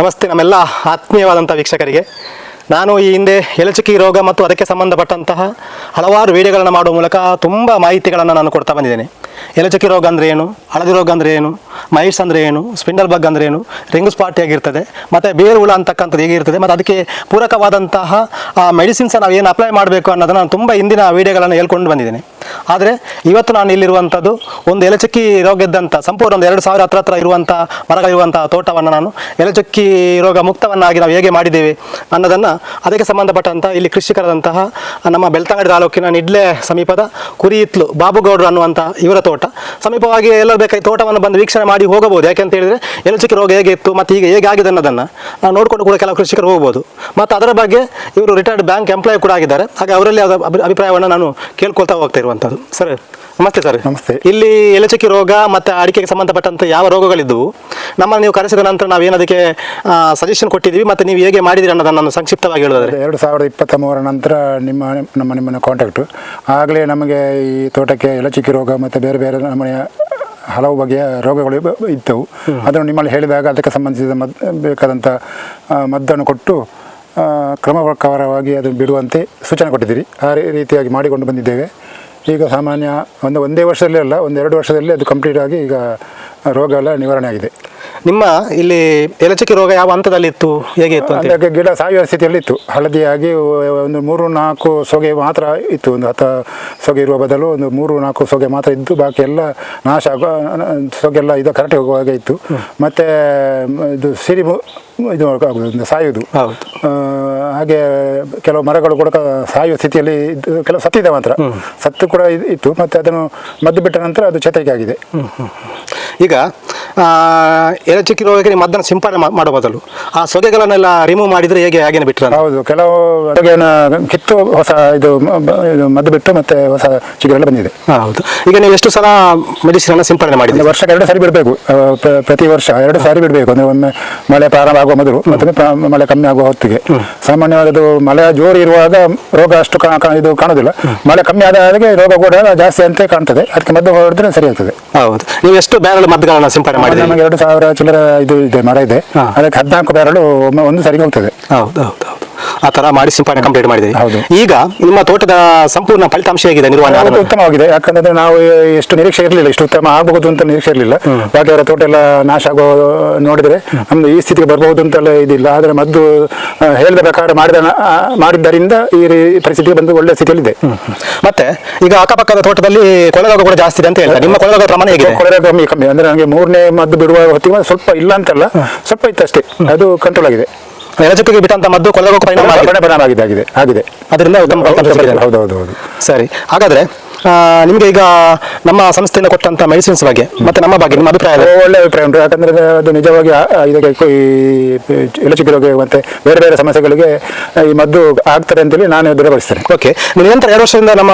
ನಮಸ್ತೆ ನಮ್ಮೆಲ್ಲ ಆತ್ಮೀಯವಾದಂಥ ವೀಕ್ಷಕರಿಗೆ. ನಾನು ಈ ಹಿಂದೆ ಎಲಚುಕಿ ರೋಗ ಮತ್ತು ಅದಕ್ಕೆ ಸಂಬಂಧಪಟ್ಟಂತಹ ಹಲವಾರು ವಿಡಿಯೋಗಳನ್ನು ಮಾಡುವ ಮೂಲಕ ತುಂಬ ಮಾಹಿತಿಗಳನ್ನು ನಾನು ಕೊಡ್ತಾ ಬಂದಿದ್ದೇನೆ. ಎಲಚುಕಿ ರೋಗ ಅಂದರೆ ಏನು? ಹಳದಿ ರೋಗ ಅಂದರೆ ಏನು? ಮೈಸ್ ಅಂದರೆ ಏನು? ಸ್ಪಿಂಡಲ್ ಬಗ್ ಅಂದರೆ ಏನು? ರಿಂಗು ಸ್ಪಾಟ್ ಆಗಿರ್ತದೆ ಮತ್ತು ಬೇರು ಹುಳ ಅಂತಕ್ಕಂಥದ್ದು ಹೇಗಿರ್ತದೆ? ಮತ್ತು ಅದಕ್ಕೆ ಪೂರಕವಾದಂತಹ ಮೆಡಿಸಿನ್ಸ್ ನಾವು ಏನು ಅಪ್ಲೈ ಮಾಡಬೇಕು ಅನ್ನೋದನ್ನು ನಾನು ತುಂಬ ಹಿಂದಿನ ವಿಡಿಯೋಗಳನ್ನು ಹೇಳ್ಕೊಂಡು ಬಂದಿದ್ದೇನೆ. ಆದರೆ ಇವತ್ತು ನಾನು ಇಲ್ಲಿರುವಂಥದ್ದು ಒಂದು ಎಲೆಚಕ್ಕಿ ರೋಗ ಇದ್ದಂಥ, ಸಂಪೂರ್ಣ ಒಂದು ಎರಡು ಸಾವಿರ ಹತ್ರ ಹತ್ರ ಇರುವಂಥ ಮರಗಳಿರುವಂಥ ತೋಟವನ್ನು ನಾನು ಎಲೆಚಕ್ಕಿ ರೋಗ ಮುಕ್ತವನ್ನಾಗಿ ನಾವು ಹೇಗೆ ಮಾಡಿದ್ದೇವೆ ಅನ್ನೋದನ್ನು ಅದಕ್ಕೆ ಸಂಬಂಧಪಟ್ಟಂಥ ಇಲ್ಲಿ ಕೃಷಿಕರಾದಂತಹ ನಮ್ಮ ಬೆಳ್ತಂಗಡಿ ತಾಲೂಕಿನ ನಿಡ್ಲೆ ಸಮೀಪದ ಕುರಿಯಿತ್ಲು ಬಾಬುಗೌಡರು ಅನ್ನುವಂಥ ಇವರ ತೋಟ. ಸಮೀಪವಾಗಿ ಎಲ್ಲರೂ ಬೇಕಾಗಿ ತೋಟವನ್ನು ಬಂದು ವೀಕ್ಷಣೆ ಮಾಡಿ ಹೋಗಬಹುದು. ಯಾಕೆಂತ ಹೇಳಿದರೆ ಎಲೆಚಕ್ಕಿ ರೋಗ ಹೇಗೆ ಇತ್ತು ಮತ್ತು ಈಗ ಹೇಗೆ ಆಗಿದೆ ಅನ್ನೋದನ್ನು ನಾವು ನೋಡಿಕೊಂಡು ಕೂಡ ಕೆಲವು ಕೃಷಿಕರು ಹೋಗ್ಬೋದು ಮತ್ತು ಅದರ ಬಗ್ಗೆ ಇವರು ರಿಟೈರ್ಡ್ ಬ್ಯಾಂಕ್ ಎಂಪ್ಲಾಯ್ ಕೂಡ ಆಗಿದ್ದಾರೆ. ಹಾಗೆ ಅವರಲ್ಲಿ ಅಭಿಪ್ರಾಯವನ್ನು ನಾನು ಕೇಳ್ಕೊಳ್ತಾ ಹೋಗ್ತಾ ಇರುವಂಥದ್ದು. ಸರ್ ನಮಸ್ತೆ ಸರ್. ನಮಸ್ತೆ. ಇಲ್ಲಿ ಎಲೆಚಕ್ಕಿ ರೋಗ ಮತ್ತು ಅಡಿಕೆಗೆ ಸಂಬಂಧಪಟ್ಟಂತ ಯಾವ ರೋಗಗಳಿದ್ದವು? ನಮ್ಮ ನೀವು ಕರೆಸಿದ ನಂತರ ನಾವು ಏನದಕ್ಕೆ ಸಜೆಷನ್ ಕೊಟ್ಟಿದ್ದೀವಿ ಮತ್ತು ನೀವು ಹೇಗೆ ಮಾಡಿದಿರಿ ಅನ್ನೋದನ್ನು ಸಂಕ್ಷಿಪ್ತವಾಗಿ ಹೇಳೋದಾದ್ರೆ. ಎರಡು ಸಾವಿರದ ಇಪ್ಪತ್ತ ಮೂರ ನಂತರ ನಿಮ್ಮ ನಮ್ಮ ನಿಮ್ಮನ್ನು ಕಾಂಟ್ಯಾಕ್ಟು ಆಗಲೇ ನಮಗೆ ಈ ತೋಟಕ್ಕೆ ಎಲೆಚಕ್ಕಿ ರೋಗ ಮತ್ತು ಬೇರೆ ಬೇರೆ ನಮ್ಮನೆಯ ಹಲವು ಬಗೆಯ ರೋಗಗಳು ಇತ್ತು ಇದ್ದವು ಅದನ್ನು ನಿಮ್ಮಲ್ಲಿ ಹೇಳಿದಾಗ ಅದಕ್ಕೆ ಸಂಬಂಧಿಸಿದ ಮದ್ ಬೇಕಾದಂಥ ಮದ್ದನ್ನು ಕೊಟ್ಟು ಕ್ರಮಪ್ರಕಾರವಾಗಿ ಅದು ಅದನ್ನು ಬಿಡುವಂತೆ ಸೂಚನೆ ಕೊಟ್ಟಿದ್ದೀರಿ. ಆ ರೀತಿಯಾಗಿ ಮಾಡಿಕೊಂಡು ಬಂದಿದ್ದೇವೆ. ಈಗ ಸಾಮಾನ್ಯ ಒಂದು ಒಂದೇ ವರ್ಷದಲ್ಲೇ ಅಲ್ಲ ಒಂದು ಎರಡು ವರ್ಷದಲ್ಲಿ ಅದು ಕಂಪ್ಲೀಟ್ ಆಗಿ ಈಗ ರೋಗ ಎಲ್ಲ ನಿವಾರಣೆ ಆಗಿದೆ. ನಿಮ್ಮ ಇಲ್ಲಿ ಎಲಚಕ್ಕಿ ರೋಗ ಯಾವ ಹಂತದಲ್ಲಿ ಇತ್ತು ಹೇಗೆ ಇತ್ತು ಅಂತ ಅದಕ್ಕೆ ಗಿಡ ಸಾಯುವ ಸ್ಥಿತಿಯಲ್ಲಿ ಇತ್ತು ಹಳದಿಯಾಗಿ ಒಂದು ಮೂರು ನಾಲ್ಕು ಸೊಗೆ ಮಾತ್ರ ಇತ್ತು. ಒಂದು ಹತ್ತ ಸೊಗೆ ಇರುವ ಬದಲು ಒಂದು ಮೂರು ನಾಲ್ಕು ಸೊಗೆ ಮಾತ್ರ ಇದ್ದು ಬಾಕಿ ಎಲ್ಲ ನಾಶ ಆಗುವ ಸೊಗೆಲ್ಲ ಇದು ಕರೆಕ್ಟ್ ಹೋಗುವಾಗ ಇತ್ತು. ಮತ್ತೆ ಇದು ಸಿರಿ ಇದು ಆಗುದು, ಸಾಯುವುದು. ಹಾಗೆ ಕೆಲವು ಮರಗಳು ಕೂಡ ಸಾಯುವ ಸ್ಥಿತಿಯಲ್ಲಿ ಇದ್ದು ಕೆಲವು ಸತ್ತಿದೆ ಮಾತ್ರ. ಸತ್ತು ಕೂಡ ಇತ್ತು. ಮತ್ತು ಅದನ್ನು ಮದ್ದು ಬಿಟ್ಟ ನಂತರ ಅದು ಚೇತರಿಕೆ ಆಗಿದೆ. ಈಗ ಎಲೆ ಎಲಚಕ್ಕಿ ನಿಮ್ಮ ನೀವು ಮದ್ದನ್ನು ಸಿಂಪಡಣೆ ಮಾಡೋ ಬದಲು. ಆ ಸೊಗೆಗಳನ್ನೆಲ್ಲ ರಿಮೂವ್ ಮಾಡಿದರೆ ಹೇಗೆ ಹಾಗೇನೆ ಬಿಟ್ಟರೆ ಹೌದು ಕೆಲವು ಅಡುಗೆನ ಕಿತ್ತು ಹೊಸ ಇದು ಮದ್ದು ಬಿಟ್ಟು ಮತ್ತೆ ಹೊಸ ಚಿಗುರೆಲ್ಲ ಬಂದಿದೆ. ಹೌದು. ಈಗ ನೀವು ಎಷ್ಟು ಸಲ ಮೆಡಿಸಿನ್ ಅನ್ನು ಸಿಂಪಡಣೆ ಒಂದು ಮಾಡಿದ್ದೀರಿ ವರ್ಷಕ್ಕೆ ಎರಡು ಸಾರಿ ಬಿಡಬೇಕು. ಪ್ರತಿ ವರ್ಷ ಎರಡು ಸಾರಿ ಬಿಡಬೇಕು. ಅಂದರೆ ಒಮ್ಮೆ ಮಳೆ ಪ್ರಾರಂಭ ಆಗುವ ಮೊದಲು ಮತ್ತೆ ಮಳೆ ಕಮ್ಮಿ ಆಗುವ ಹೊತ್ತಿಗೆ. ಸಾಮಾನ್ಯವಾಗಿ ಅದು ಮಳೆ ಜೋರು ಇರುವಾಗ ರೋಗ ಅಷ್ಟು ಇದು ಕಾಣೋದಿಲ್ಲ. ಮಳೆ ಕಮ್ಮಿ ಆದ ಹಾಗೆ ರೋಗ ಕೂಡ ಜಾಸ್ತಿ ಅಂತ ಕಾಣ್ತದೆ. ಅದಕ್ಕೆ ಮದ್ದು ಹೊಡೆದ್ರೆ ಸರಿ ಆಗ್ತದೆ. ಹೌದು. ನೀವು ಎಷ್ಟು ಬ್ಯಾರಲ್ ಮದ್ದುಗಳನ್ನು ಸಿಂಪಡಣೆ ಮಾಡಿದ್ದೀವಿ ನಮಗೆ ಎರಡು ಸಾವಿರ ಚಿಲ್ಲರ ಇದು ಇದೆ ಮರ ಇದೆ. ಅದಕ್ಕೆ ಹದಿನಾಲ್ಕು ಬ್ಯಾರಲು ಒಮ್ಮೆ ಒಂದು ಸರಿಗೆ ಹೋಗ್ತದೆ. ಹೌದು ಹೌದು. ಆ ತರ ಮಾಡಿ ಸಿಂಪಡಣೆ ಕಂಪ್ಲೀಟ್ ಮಾಡಿದೆ. ಈಗ ನಿಮ್ಮ ತೋಟದ ಸಂಪೂರ್ಣ ಫಲಿತಾಂಶ ಹೇಗಿದೆ ನಿರ್ವಹಣೆ ಉತ್ತಮವಾಗಿದೆ. ಯಾಕಂದ್ರೆ ನಾವು ಎಷ್ಟು ನಿರೀಕ್ಷೆ ಇರಲಿಲ್ಲ ಇಷ್ಟು ಉತ್ತಮ ಆಗಬಹುದು ಅಂತ ನಿರೀಕ್ಷೆ ಇರಲಿಲ್ಲ. ಬಾಕಿ ಅವರ ತೋಟ ಎಲ್ಲ ನಾಶ ಆಗೋ ನೋಡಿದ್ರೆ ನಮ್ದು ಈ ಸ್ಥಿತಿಗೆ ಬರಬಹುದು ಅಂತೆಲ್ಲ ಇದಿಲ್ಲ. ಆದರೆ ಮದ್ದು ಹೇಳಿದ ಪ್ರಕಾರ ಮಾಡಿದ ಮಾಡಿದ್ದರಿಂದ ಈ ಪರಿಸ್ಥಿತಿ ಪರಿಸ್ಥಿತಿಗೆ ಬಂದು ಒಳ್ಳೆ ಸ್ಥಿತಿಯಲ್ಲಿದೆ. ಮತ್ತೆ ಈಗ ಅಕ್ಕಪಕ್ಕದ ತೋಟದಲ್ಲಿ ಕೊಳೆರೋಗ ಕೂಡ ಜಾಸ್ತಿ ಇದೆ ಅಂತ ಹೇಳ್ತಾರೆ. ನಿಮ್ಮ ಕೊಳೆರೋಗ ಪ್ರಮಾಣ ಹೇಗಿದೆ? ಕೊಳೆರ ಕಮ್ಮಿ ಕಮ್ಮಿ. ಅಂದ್ರೆ ನನಗೆ ಮೂರನೇ ಮದ್ದು ಬಿಡುವ ಹೊತ್ತಿಗೆ ಸ್ವಲ್ಪ ಇಲ್ಲ ಅಂತಲ್ಲ ಸ್ವಲ್ಪ ಇತ್ತು ಅಷ್ಟೇ ಅದು ಕಂಟ್ರೋಲ್ ಆಗಿದೆ. ಎಲಚಕ್ಕಿಗೆ ಬಿಟ್ಟಂತ ಮದ್ದು ಕೊಳೆರೋಗ ಪರಿಣಾಮ ಆಗಿದೆ. ಪರಿಣಾಮ ಆಗಿದೆ ಆಗಿದೆ ಆಗಿದೆ. ಅದರಿಂದ ಉತ್ತಮ ಫಲಿತಾಂಶ ಸಿಕ್ಕಿದೆ. ಹೌದು ಹೌದು ಹೌದು. ಸರಿ. ಹಾಗಾದ್ರೆ ಆ, ನಿಮಗೆ ಈಗ ನಮ್ಮ ಸಂಸ್ಥೆಯಿಂದ ಕೊಟ್ಟಂತ ಮೆಡಿಸಿನ್ಸ್ ಬಗ್ಗೆ ಮತ್ತೆ ನಮ್ಮ ಬಗ್ಗೆ ನಿಮ್ಮ ಅಭಿಪ್ರಾಯ ಏನು? ಒಳ್ಳೆ ಅಭಿಪ್ರಾಯ ಉಂಟು. ಯಾಕಂದ್ರೆ ಅದು ನಿಜವಾಗಿ ಆ- ಆ ಇದಕ್ಕೆ ಕು- ಈ ಎಲಚುಕಿ ರೋಗ ಮತ್ತೆ ಬೇರೆ ಬೇರೆ ಸಮಸ್ಯೆಗಳಿಗೆ ಈ ಮದ್ದು ಆಗ್ತದೆ ಅಂತೇಳಿ ನಾನು ದೃಢಪಡಿಸ್ತೇನೆ. ಓಕೆ ನೀವು ನಿರಂತರ ಎರಡು ವರ್ಷದಿಂದ ನಮ್ಮ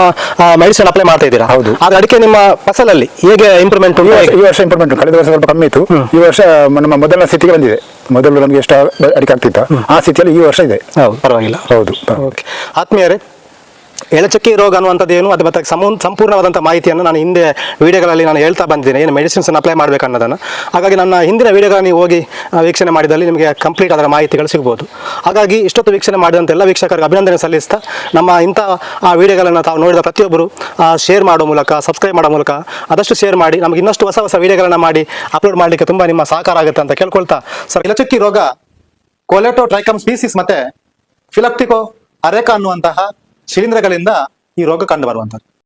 ಮೆಡಿಸಿನ್ ಅಪ್ಲೈ ಮಾಡ್ತಾ ಇದ್ದೀರಾ ಹೌದು. ಆದ್ರೆ ಅಡಿಕೆ ನಿಮ್ಮ ಫಸಲಲ್ಲಿ ಹೇಗೆ ಇಂಪ್ರೂವ್ಮೆಂಟ್ ಈ ಉಂಟು ವರ್ಷ- ಈ ವರ್ಷ ಇಂಪ್ರೂವ್ಮೆಂಟ್ ಕಳೆದ ವರ್ಷ ಸ್ವಲ್ಪ ಕಮ್ಮಿ ಇತ್ತು. ಈ ವರ್ಷ ನಮ್ಮ ಮೊದಲ ಸ್ಥಿತಿಗೆ ಬಂದಿದೆ. ಮೊದಲು ನಮಗೆ ಎಷ್ಟು ಅಡಿಕೆ ಆಗ್ತಿತ್ತ? ಆ ಸ್ಥಿತಿಯಲ್ಲಿ ಈ ವರ್ಷ ಇದೆ. ಹೌದು ಪರವಾಗಿಲ್ಲ. ಹೌದು ಓಕೆ ಆತ್ಮೀಯರೇ ಎಳಚಕ್ಕಿ ರೋಗ ಅನ್ನುವಂಥದ್ದು ಏನು ಅದು ಮತ್ತೆ ಸಮೂ, ಸಂಪೂರ್ಣವಾದಂಥ ಮಾಹಿತಿಯನ್ನು ನಾನು ಹಿಂದೆ ವೀಡಿಯೋಗಳಲ್ಲಿ ನಾನು ಹೇಳ್ತಾ ಬಂದಿದ್ದೀನಿ. ಏನು ಮೆಡಿಸಿನ್ಸ್ ಅಪ್ಲೈ ಮಾಡಬೇಕು ಅನ್ನೋದನ್ನು ಹಾಗಾಗಿ ನನ್ನ ಹಿಂದಿನ ವೀಡಿಯೋಗಳನ್ನು ನೀವು ಹೋಗಿ ವೀಕ್ಷಣೆ ಮಾಡಿದಲ್ಲಿ ನಿಮಗೆ ಕಂಪ್ಲೀಟ್ ಅದರ ಮಾಹಿತಿಗಳು ಸಿಗ್ಬೋದು. ಹಾಗಾಗಿ ಇಷ್ಟೊತ್ತು ವೀಕ್ಷಣೆ ಮಾಡಿದಂಥ ಎಲ್ಲ ವೀಕ್ಷಕರಿಗೆ ಅಭಿನಂದನೆ ಸಲ್ಲಿಸ್ತಾ, ನಮ್ಮ ಇಂಥ, ಆ, ವೀಡಿಯೋಗಳನ್ನು ತಾವು ನೋಡಿದ ಪ್ರತಿಯೊಬ್ಬರು ಶೇರ್ ಮಾಡೋ ಮೂಲಕ ಸಬ್ಸ್ಕ್ರೈಬ್ ಮಾಡೋ ಮೂಲಕ ಆದಷ್ಟು ಶೇರ್ ಮಾಡಿ, ನಮಗೆ ಇನ್ನಷ್ಟು ಹೊಸ ಹೊಸ ವೀಡಿಯೋಗಳನ್ನು ಮಾಡಿ ಅಪ್ಲೋಡ್ ಮಾಡಲಿಕ್ಕೆ ತುಂಬ ನಿಮ್ಮ ಸಹಕಾರ ಆಗುತ್ತೆ ಅಂತ ಕೇಳ್ಕೊಳ್ತಾ. ಸರ್ ಎಲಚಕ್ಕಿ ರೋಗ, ಕೊಲೆಟೋ ಟ್ರೈಕಮ್ ಸ್ಪೀಸಿಸ್ ಮತ್ತೆ ಫಿಲಪ್ಟಿಕೋ ಅರೇಕ ಅನ್ನುವಂತಹ ಶಿಲೀಂಧ್ರಗಳಿಂದ ಈ ರೋಗ ಕಂಡು ಬರುವಂಥದ್ದು.